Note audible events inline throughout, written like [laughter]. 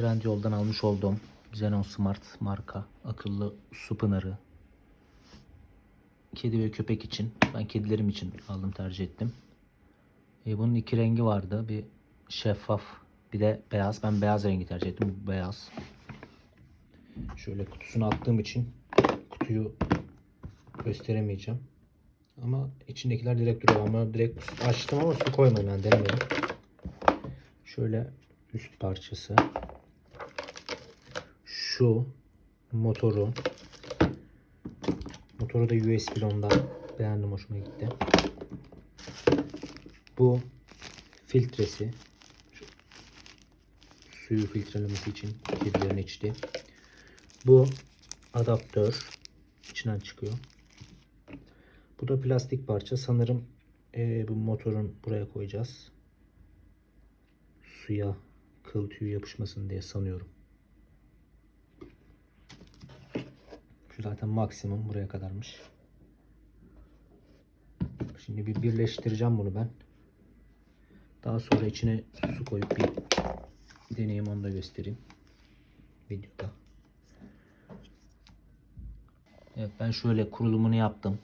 Trendyol'dan almış olduğum Xenon Smart marka akıllı su pınarı. Kedi ve köpek için. Ben kedilerim için aldım tercih ettim. E, bunun iki rengi vardı. Bir şeffaf bir de beyaz. Ben beyaz rengi tercih ettim. Bu beyaz. Şöyle kutusunu attığım için kutuyu gösteremeyeceğim. Ama içindekiler direkt duruyor. Ama direkt açtım ama su koymadım ben denemedim. Şöyle üst parçası. Şu motoru. Motoru da USB ondan beğendim hoşuma gitti. Bu filtresi. Suyu filtrelemesi için kedilerin içtiği. Bu adaptör içinden çıkıyor. Bu da plastik parça. Sanırım eee, bu motorun buraya koyacağız. Suya kıl tüyü yapışmasın diye sanıyorum. Zaten maksimum buraya kadarmış. Şimdi bir birleştireceğim bunu ben. Daha sonra içine su koyup bir deneyim onu da göstereyim. Videoda. Evet ben şöyle kurulumunu yaptım.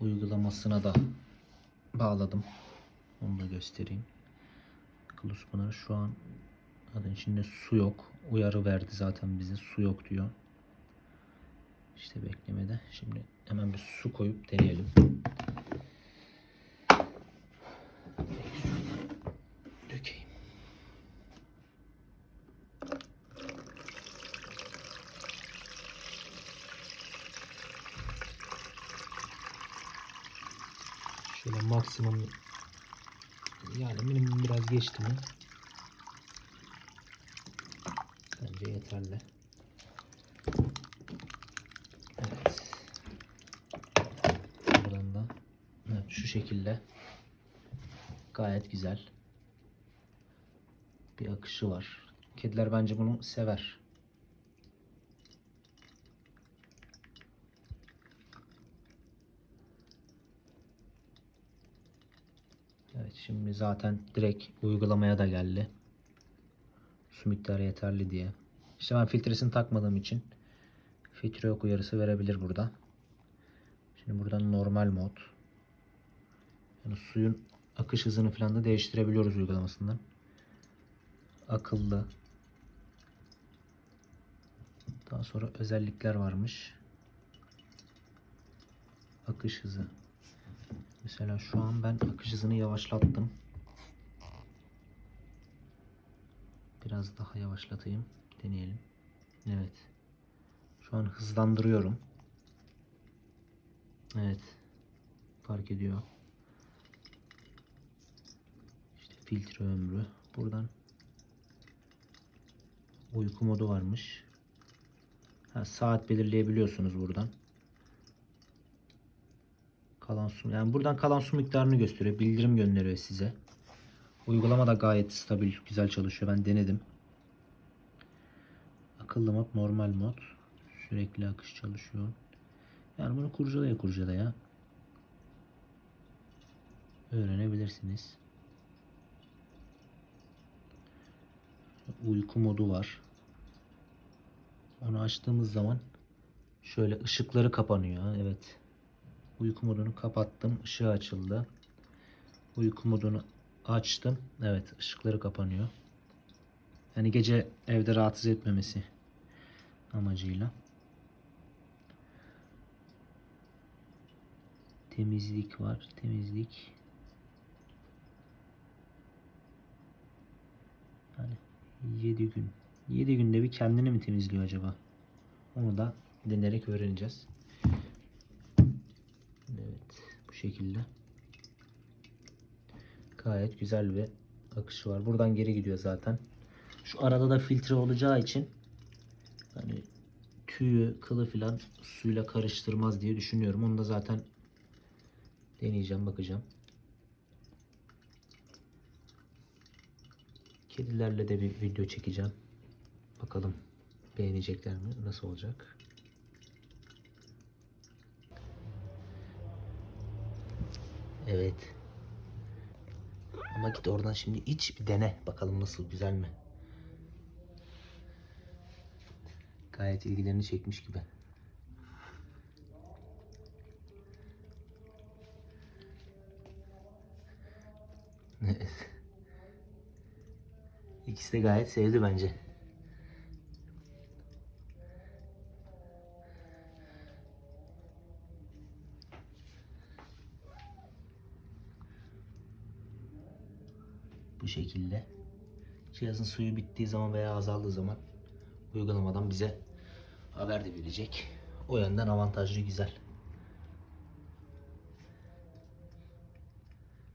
Uygulamasına da bağladım. Onu da göstereyim. Pınarı şu an adın içinde su yok. Uyarı verdi zaten bize su yok diyor. İşte beklemede. Şimdi hemen bir su koyup deneyelim. Dökeyim. Şöyle maksimum yani minimum biraz geçti mi? Bence yeterli. Evet. Buradan da evet, şu şekilde gayet güzel bir akışı var. Kediler bence bunu sever. Evet şimdi zaten direkt uygulamaya da geldi. Su miktarı yeterli diye. İşte ben filtresini takmadığım için filtre yok uyarısı verebilir burada. Şimdi buradan normal mod. Yani suyun akış hızını falan da değiştirebiliyoruz uygulamasından. Akıllı. Daha sonra özellikler varmış. Akış hızı. Mesela şu an ben akış hızını yavaşlattım. Biraz daha yavaşlatayım. Deneyelim. Evet. Şu an hızlandırıyorum. Evet. Fark ediyor. İşte filtre ömrü. Buradan uyku modu varmış. Ha, saat belirleyebiliyorsunuz buradan. Kalan su yani buradan kalan su miktarını gösteriyor. Bildirim gönderiyor size. Uygulama da gayet stabil, güzel çalışıyor. Ben denedim. Akıllı mod, normal mod. Sürekli akış çalışıyor. Yani bunu kurcalaya kurcalaya öğrenebilirsiniz. Uyku modu var. Onu açtığımız zaman şöyle ışıkları kapanıyor. Evet. Uyku modunu kapattım. Işığı açıldı. Uyku modunu açtım. Evet ışıkları kapanıyor. Yani gece evde rahatsız etmemesi amacıyla. Temizlik var. Temizlik. Yani 7 gün. 7 günde bir kendini mi temizliyor acaba? Onu da denerek öğreneceğiz. Evet bu şekilde. Gayet güzel bir akışı var. Buradan geri gidiyor zaten. Şu arada da filtre olacağı için hani tüyü, kılı filan suyla karıştırmaz diye düşünüyorum. Onu da zaten deneyeceğim, bakacağım. Kedilerle de bir video çekeceğim. Bakalım beğenecekler mi? Nasıl olacak? Evet. Ama git oradan şimdi iç bir dene. Bakalım nasıl güzel mi? Gayet ilgilerini çekmiş gibi. [laughs] Evet. İkisi de gayet sevdi bence. Bu şekilde. Cihazın suyu bittiği zaman veya azaldığı zaman uygulamadan bize haber de verecek. O yönden avantajlı güzel.